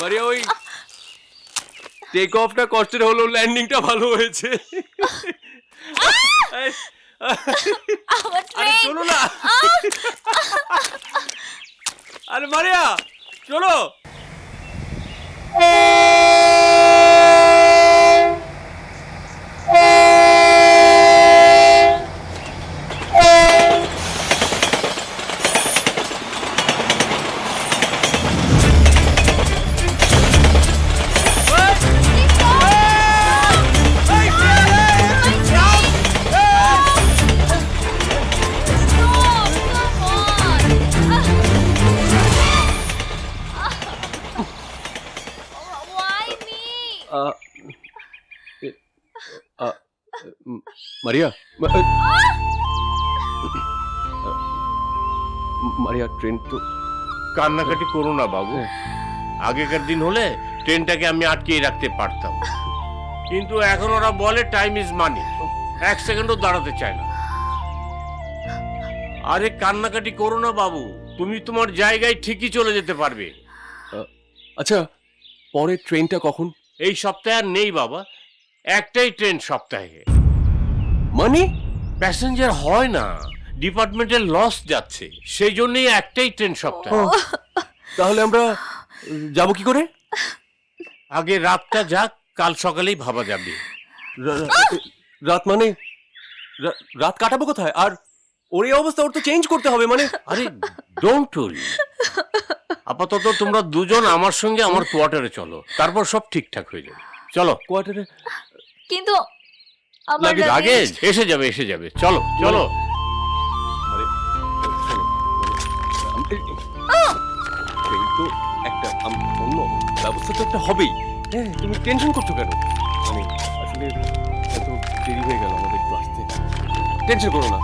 মারিয়া ওই টেক অফটা কষ্টের হলো ল্যান্ডিংটা ভালো হয়েছে। আরে ট্রেন চলো না। আরে মারিয়া চলো। মারিয়া মারিয়া ট্রেন তো কান্নাকাটি করো না বাবু। আগেকার দিন হলে ট্রেনটাকে আমি আটকিয়ে রাখতে পারতাম। কিন্তু এখন ওরা বলে টাইম ইজ মানি এক সেকেন্ডও দাঁড়াতে চায় না। আরে কান্নাকাটি করো না বাবু। তুমি তোমার জায়গায় ঠিকই চলে যেতে পারবে। আচ্ছা পরের ট্রেনটা কখন? এই সপ্তাহে আর নেই বাবা। একটাই ট্রেন সপ্তাহে। মানে? প্যাসেঞ্জার হয় না ডিপার্টমেন্টের লস যাচ্ছে সেই জন্যই একটাই ট্রেন সপ্তাহে। তাহলে আমরা যাব কি করে? আগে রাতটা যাক কাল সকালেই ভাবা যাবে। রাত মানে? রাত কাটাবো কোথায়? আর ওর এই অবস্থা ওর তো চেঞ্জ করতে হবে মানে? আরে ডোন্ট ওরি আপাতত তোমরা দুজন আমার সঙ্গে আমার কোয়ার্টারে চলো তারপর সব ঠিকঠাক হয়ে যাবে। চলো। কোয়ার্টারে? কিন্তু আমার লাগে- লাগেজ এসে যাবে এসে যাবে। চলো চলো। মানে শোনো, মানে, ট্রেন তো একটা আম- অন্য ব্যবস্থা তো একটা হবেই। হ্যাঁ তুমি টেনশন করছ কেন? আমি আসলে এত দেরি হয়ে গেল আমাদের একটু আসতে। টেনশন করো না।